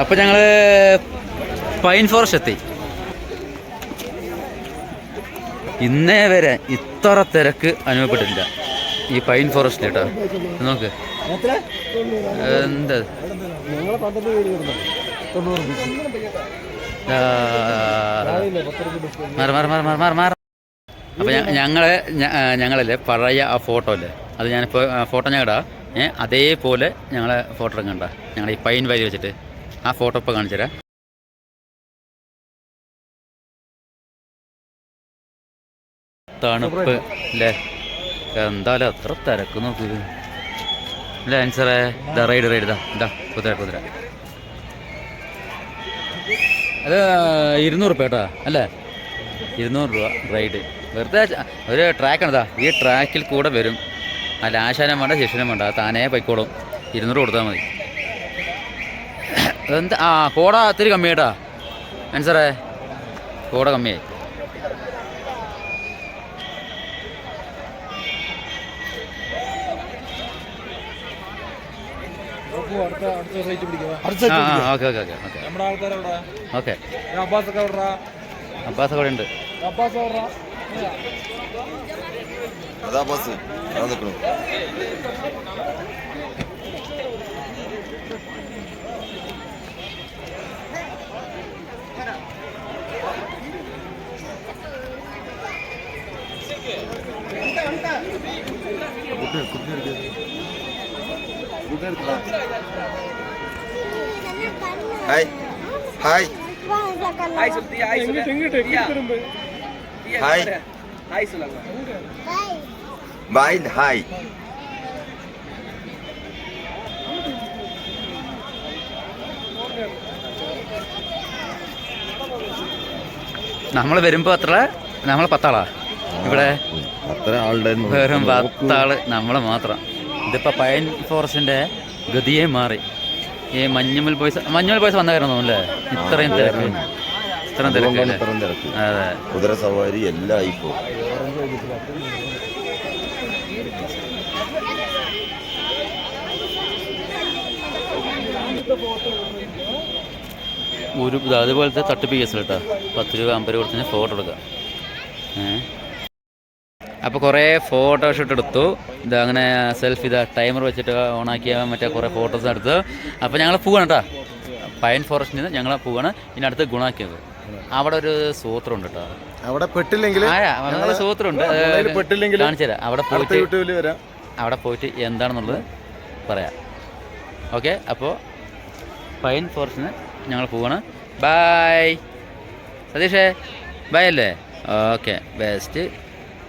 അപ്പോൾ ഞങ്ങൾ pine forest എത്തി. ഇന്നേ വരെ ഇത്ര തിരക്ക് അനുഭവപ്പെട്ടിട്ടില്ല. ഈ പൈൻ ഫോറസ്റ്റ് കേട്ടോ. നോക്ക്. എന്താ? ഞങ്ങളെ ആ, മാറ് മാറ് മാറ് മാറ് മാറ് മാറ്. അപ്പോൾ ഞങ്ങളെ ഞങ്ങളല്ലേ പഴയ ആ ഫോട്ടോ അല്ലേ അത് ഞാനിപ്പോൾ ഫോട്ടോ ഞാൻ ഇടാം. ഏ അതേപോലെ ഞങ്ങളെ ഫോട്ടോ എടുക്കണ്ട. ഞങ്ങൾ ഈ പൈൻ വാലി വെച്ചിട്ട്. ആ ഫോട്ടോ ഇപ്പോൾ കാണിച്ചു തരാം. തണുപ്പ് അല്ലേ എന്തായാലും അത്ര തിരക്ക് നോക്കി അല്ലേ ആൻസറേ ഇതാ റൈഡ് റൈഡ് ഇതാ ഇതാ കുതിര കുതിര. അത് ഇരുന്നൂറ് രൂപ കേട്ടോ അല്ലേ? ഇരുന്നൂറ് രൂപ റൈഡ്. വെറുതെ ഒരു ട്രാക്കാണിതാ ഈ ട്രാക്കിൽ കൂടെ വരും. അല്ല ആശാനം വേണ്ട ശിഷ്യനും വേണ്ട താനേ പൊയ്ക്കോളും. ഇരുന്നൂറ് കൊടുത്താൽ മതി. എന്താ ആ കോട ഒത്തിരി കമ്മിയായിട്ടാ. ആൻസറേ കോട കമ്മിയായി. ആ ഓക്കെ ഓക്കെ ഓക്കെ ഓക്കെ നമ്മുടെ ആൾക്കാരെവിടെ ഓക്കെ അബ്ബാസ് ഒക്കെ എവിടാ അബ്ബാസ് അവിടെ ഉണ്ട് അബ്ബാസ് എവിടാ അതാ ബസ് അതാ നിൽക്കണു ഹായ് ഹായ് എങ്ങിട്ട് എങ്ങിട്ട് എങ്ങിട്ട് ഹായ് ബായ് ഹായ് നമ്മൾ വരുമ്പോൾ അത്ര നമ്മൾ പത്താളാ? ഇവിടെ വെറും പത്താൾ നമ്മൾ മാത്രം. ഇതിപ്പോൾ പയൻ ഫോറസ്റ്റിന്റെ ഗതിയെ മാറി. ഈ മഞ്ഞുമൽ ബോയ്സ് മഞ്ഞുമൽ ബോയ്സ് വന്ന കാരണം തോന്നുന്നു അല്ലേ? ഇത്രയും തിരക്ക്. ഇത്രയും തിരക്ക് അതെ. കുതിര സവാരി എല്ലാം ഇപ്പോ ഒരു അതുപോലത്തെ തട്ടിപ്പ് കേസിലിട്ടാ. പത്ത് രൂപ അമ്പത് രൂപ കൊടുത്തിന് ഫോട്ടോ എടുക്കുക. ഏ? അപ്പോൾ കുറേ ഫോട്ടോഷൂട്ട് എടുത്തു ഇത് അങ്ങനെ സെൽഫി ഇതാ ടൈമർ വെച്ചിട്ട് ഓണാക്കിയ മറ്റേ കുറേ ഫോട്ടോസ് എടുത്തു. അപ്പോൾ ഞങ്ങൾ പോവാണ് കേട്ടോ പൈൻ ഫോറസ്റ്റിൽ നിന്ന് ഞങ്ങൾ പോവാണ്. ഇനി അടുത്ത് ഗുണാക്കിയത്. അവിടെ ഒരു സൂത്രം ഉണ്ട് കേട്ടോ അവിടെ പെട്ടില്ലെങ്കിൽ സൂത്രം ഉണ്ട് പെട്ടില്ലെങ്കിൽ കാണിച്ചു തരാം. അവിടെ പോയിട്ട് അവിടെ പോയിട്ട് എന്താണെന്നുള്ളത് പറയാം. ഓക്കെ അപ്പോൾ പൈൻ ഫോറസ്റ്റിന് ഞങ്ങൾ പോവാണ്. ബായ് സതീഷേ ബൈ അല്ലേ? Okay best